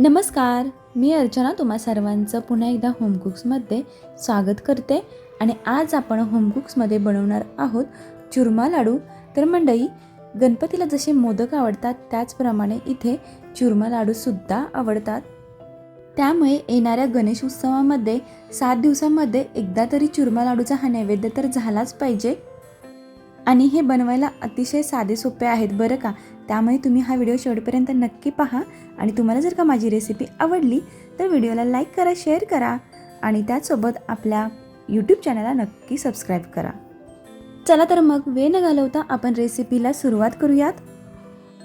नमस्कार मी अर्चना तुम्हा सर्वांचं पुन्हा एकदा होमकुक्समध्ये स्वागत करते. आणि आज आपण होमकुक्समध्ये बनवणार आहोत चुरमा लाडू. तर मंडई गणपतीला जसे मोदक आवडतात त्याचप्रमाणे इथे चुरमा लाडूसुद्धा आवडतात. त्यामुळे येणाऱ्या गणेश उत्सवामध्ये सात दिवसांमध्ये एकदा तरी चुरमा लाडूचा हा नैवेद्य तर झालाच पाहिजे. आणि हे बनवायला अतिशय साधे सोपे आहेत बरं का? त्यामुळे तुम्ही हा व्हिडिओ शेवटपर्यंत नक्की पहा. आणि तुम्हाला जर का माझी रेसिपी आवडली तर व्हिडिओला लाईक करा शेअर करा. आणि त्याचसोबत आपल्या यूट्यूब चॅनलला नक्की सबस्क्राईब करा. चला तर मग वेळ न घालवता आपण रेसिपीला सुरुवात करूयात.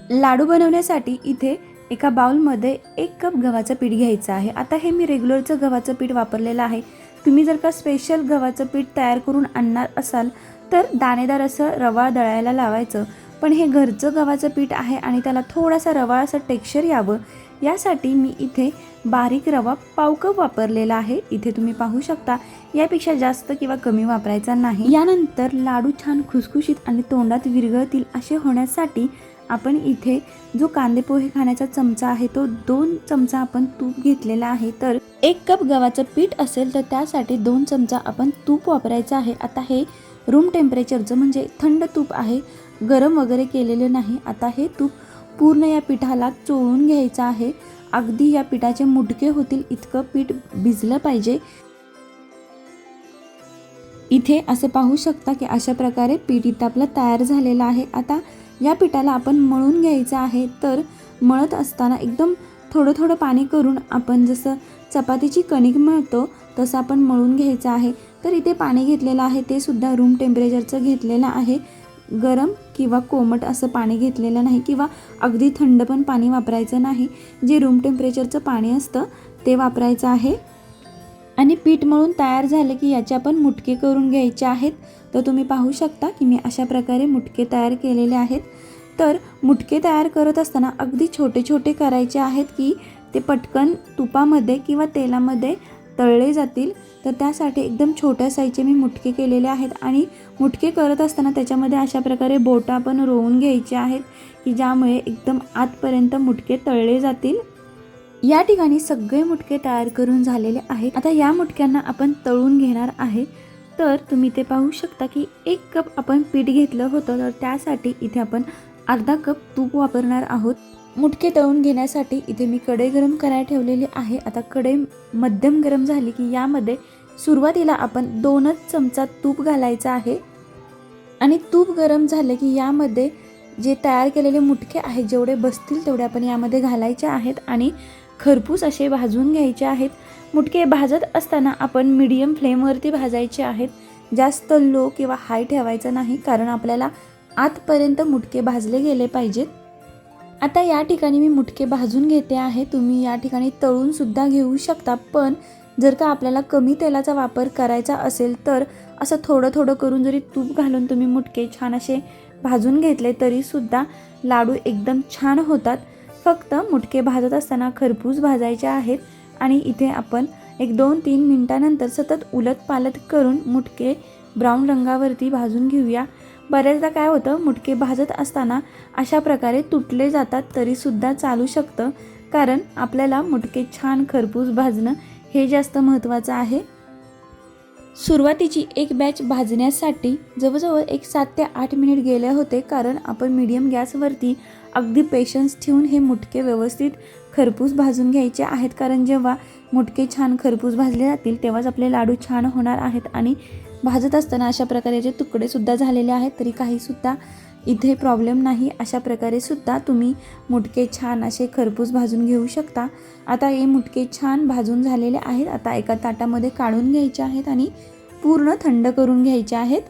लाडू बनवण्यासाठी इथे एका बाउलमध्ये एक कप गव्हाचं पीठ घ्यायचं आहे. आता हे मी रेग्युलरचं गव्हाचं पीठ वापरलेलं आहे. तुम्ही जर का स्पेशल गव्हाचं पीठ तयार करून आणणार असाल तर दाणेदार असं रवा दळायला लावायचं. पण हे घरचं गव्हाचं पीठ आहे आणि त्याला थोडासा रवा असं टेक्स्चर यावं यासाठी मी इथे बारीक रवा पाव कप वापरलेला आहे. इथे तुम्ही पाहू शकता यापेक्षा जास्त किंवा कमी वापरायचा नाही. यानंतर लाडू छान खुसखुशीत आणि तोंडात विरघळतील असे होण्यासाठी आपण इथे जो कांदे पोहे खाण्याचा चमचा आहे तो दोन चमचा आपण तूप घेतलेला आहे. तर एक कप गव्हाचं पीठ असेल तर त्यासाठी दोन चमचा आपण तूप वापरायचं आहे. आता हे रूम टेम्परेचरचं म्हणजे थंड तूप आहे. गरम वगैरे केलेलं नाही. आता हे तूप पूर्ण या पिठाला चोळून घ्यायचं आहे. अगदी या पिठाचे मुटके होतील इतकं पीठ भिजलं पाहिजे. इथे असे पाहू शकता की अशा प्रकारे पीठ इथं आपलं तयार झालेलं आहे. आता या पिठाला आपण मळून घ्यायचं आहे. तर मळत असताना एकदम थोडं थोडं पाणी करून आपण जसं चपातीची कणिक मळतो तसं आपण मळून घ्यायचं आहे. तर इथे पाणी घेतलेलं आहे. ते सुद्धा रूम टेम्परेचरचं घेतलेलं आहे. गरम किंवा कोमट असं पाणी घेतलेलं नाही किंवा अगदी थंड पण पाणी वापरायचं नाही. जे रूम टेम्परेचरचं पाणी असतं ते वापरायचं आहे. आणि पीठ मळून तयार झाले की याचे आपण मुटके करून घ्यायचे आहेत. तर तुम्ही पाहू शकता की मी अशा प्रकारे मुटके तयार केलेले आहेत. तर मुटके तयार करत असताना अगदी छोटे छोटे करायचे आहेत की ते पटकन तुपामध्ये किंवा तेलामध्ये तळले जातील. तर त्यासाठी एकदम छोट्या साईजचे मी मुटके केलेले आहेत आणि मुटके करत असताना त्याच्यामध्ये अशा प्रकारे बोटा पण रोवून घ्यायचे आहेत की ज्यामुळे एकदम आतपर्यंत मुटके तळले जातील. या ठिकाणी सगळे मुटके तयार करून झालेले आहेत. आता या मुटक्यांना आपण तळून घेणार आहे. तर तुम्ही ते पाहू शकता की एक कप आपण पीठ घेतलं होतं तर त्यासाठी इथे आपण अर्धा कप तूप वापरणार आहोत. मुटके तळून घेण्यासाठी इथे मी कढई गरम करायला ठेवलेली आहे. आता कढई मध्यम गरम झाली की यामध्ये सुरुवातीला आपण दोनच चमचा तूप घालायचं आहे. आणि तूप गरम झाले की यामध्ये जे तयार केलेले मुटके आहेत जेवढे बसतील तेवढे आपण यामध्ये घालायचे आहेत आणि खरपूस असे भाजून घ्यायचे आहेत. मुटके भाजत असताना आपण मीडियम फ्लेमवरती भाजायचे आहेत. जास्त लो किंवा हाय ठेवायचं नाही कारण आपल्याला आतपर्यंत मुटके भाजले गेले पाहिजेत. आता या ठिकाणी मी मुटके भाजून घेते आहे. तुम्ही या ठिकाणी तळूनसुद्धा घेऊ शकता. पण जर का आपल्याला कमी तेलाचा वापर करायचा असेल तर असं थोडं थोडं करून जरी तूप घालून तुम्ही मुटके छान असे भाजून घेतले तरीसुद्धा लाडू एकदम छान होतात. फक्त मुटके भाजत असताना खरपूस भाजायचे आहेत आणि इथे आपण एक दोन तीन मिनटानंतर सतत उलट पालट करून मुटके ब्राऊन रंगावरती भाजून घेऊया. बऱ्याचदा काय होतं मुटके भाजत असताना अशा प्रकारे तुटले जातात तरीसुद्धा चालू शकतं. कारण आपल्याला मुटके छान खरपूस भाजणं हे जास्त महत्त्वाचं आहे. सुरुवातीची एक बॅच भाजण्यासाठी जवळजवळ एक सात ते आठ मिनिट गेले होते. कारण आपण मीडियम गॅसवरती अगदी पेशन्स ठेवून हे मुटके व्यवस्थित खरपूस भाजून घ्यायचे आहेत. कारण जेव्हा मुटके छान खरपूस भाजले जातील तेव्हाच आपले लाडू छान होणार आहेत. आणि भाजत असताना अशा प्रकारेचे तुकडेसुद्धा झालेले आहेत तरी काहीसुद्धा इथे प्रॉब्लेम नाही. अशा प्रकारे सुद्धा तुम्ही मुटके छान असे खरपूस भाजून घेऊ शकता. आता हे मुटके छान भाजून झालेले आहेत. आता एका ताटामध्ये काढून घ्यायचे आहेत आणि पूर्ण थंड करून घ्यायचे आहेत.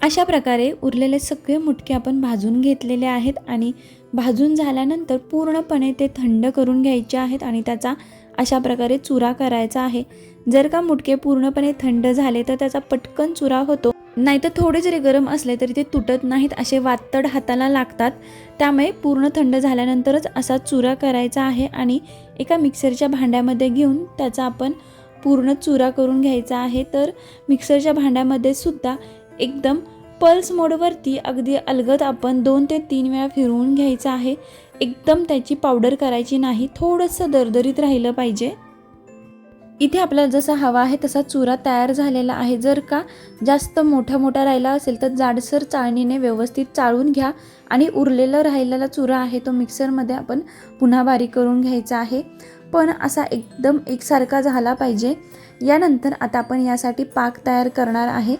अशा प्रकारे उरलेले सगळे मुटके आपण भाजून घेतलेले आहेत आणि भाजून झाल्यानंतर पूर्णपणे ते थंड करून घ्यायचे आहेत आणि त्याचा अशा प्रकारे चुरा करायचा आहे. जर का मुटके पूर्णपणे थंड झाले तर त्याचा पटकन चुरा होतो. नाहीतर थोडे जरी गरम असले तरी ते तुटत नाहीत असे वातड हाताला लागतात. त्यामुळे पूर्ण थंड झाल्यानंतरच असा चुरा करायचा आहे आणि एका मिक्सरच्या भांड्यामध्ये घेऊन त्याचा आपण पूर्ण चुरा करून घ्यायचा आहे. तर मिक्सरच्या भांड्यामध्ये सुद्धा एकदम पल्स मोडवरती अगदी अलगद आपण दोन ते तीन वेळा फिरवून घ्यायचं आहे. एकदम त्याची पावडर करायची नाही. थोडंसं दरदरीत राहिलं पाहिजे. इथे आपल्याला जसा हवा आहे तसा चुरा तयार झालेला आहे. जर का जास्त मोठा मोठा राहिला असेल तर जाडसर चाळणीने व्यवस्थित चाळून घ्या आणि उरलेला राहिलेला चुरा आहे तो मिक्सरमध्ये आपण पुन्हा बारीक करून घ्यायचा आहे. पण असा एकदम एकसारखा झाला पाहिजे. यानंतर आता आपण यासाठी पाक तयार करणार आहे.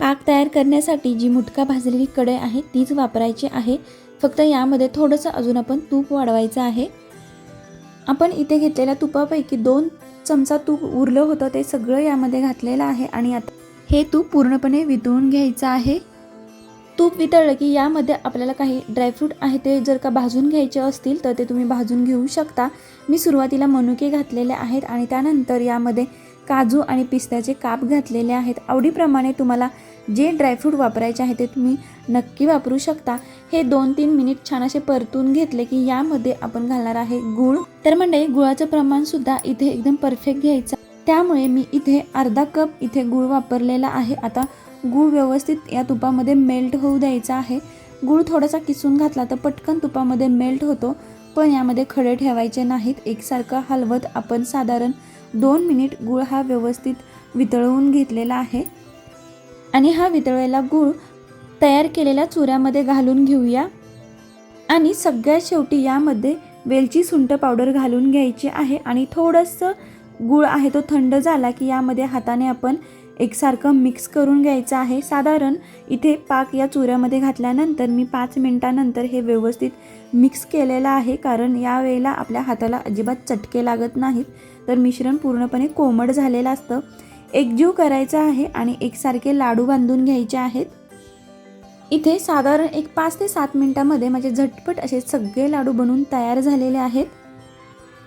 पाक तयार करण्यासाठी जी मुटका भाजलेली कढई आहे तीच वापरायची आहे. फक्त यामध्ये थोडंसं अजून आपण तूप वाढवायचं आहे. आपण इथे घेतलेल्या तुपापैकी दोन चमचा तूप उरलं होतं ते सगळं यामध्ये घातलेलं आहे आणि आता हे तूप पूर्णपणे वितळून घ्यायचं आहे. तूप वितळलं की यामध्ये आपल्याला काही ड्रायफ्रूट आहे ते जर का भाजून घ्यायचे असतील तर ते तुम्ही भाजून घेऊ शकता. मी सुरुवातीला मनुके घातलेले आहेत आणि त्यानंतर यामध्ये काजू आणि पिस्त्याचे काप घातलेले आहेत. आवडीप्रमाणे तुम्हाला जे ड्रायफ्रूट वापरायचे आहे ते तुम्ही नक्की वापरू शकता. हे दोन तीन मिनिट छान असे परतून घेतले की यामध्ये आपण घालणार आहे गूळ. तर म्हणजे गुळाचं प्रमाण सुद्धा इथे एकदम परफेक्ट घ्यायचं. त्यामुळे मी इथे अर्धा कप इथे गूळ वापरलेला आहे. आता गूळ व्यवस्थित या तुपामध्ये मेल्ट होऊ द्यायचा आहे. गूळ थोडासा किसून घातला तर पटकन तुपामध्ये मेल्ट होतो. पण यामध्ये खडे ठेवायचे नाहीत. एकसारखं हलवत आपण साधारण दोन मिनिट गूळ हा व्यवस्थित वितळवून घेतलेला आहे. आणि हा वितळलेला गूळ तयार केलेल्या चुऱ्यामध्ये घालून घेऊया. आणि सगळ्यात शेवटी यामध्ये वेलची सुंठ पावडर घालून घ्यायची आहे आणि थोडंसं गूळ आहे तो थंड झाला की यामध्ये हाताने आपण एकसारखं मिक्स करून घ्यायचं आहे. साधारण इथे पाक या चुऱ्यामध्ये घातल्यानंतर मी पाच मिनटानंतर हे व्यवस्थित मिक्स केलेलं आहे कारण यावेळेला आपल्या हाताला अजिबात चटके लागत नाहीत. तर मिश्रण पूर्णपणे कोमट झालेलं असतं. एकजीव करायचा आहे आणि एकसारखे लाडू बांधून घ्यायचे आहेत. इथे साधारण एक पाच ते सात मिनटामध्ये माझे झटपट असे सगळे लाडू बनवून तयार झालेले आहेत.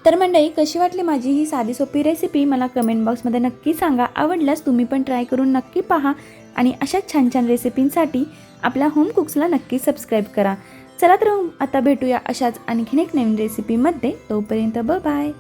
तर मंडळी कशी वाटली माझी ही साधी सोपी रेसिपी मला कमेंट बॉक्समध्ये नक्की सांगा. आवडल्यास तुम्ही पण ट्राय करून नक्की पहा आणि अशा छान छान रेसिपींसाठी आपल्या होम कुक्सला नक्की सबस्क्राईब करा. चला तर आता भेटूया अशाच आणखीन एक नवीन रेसिपीमध्ये तोपर्यंत ब बाय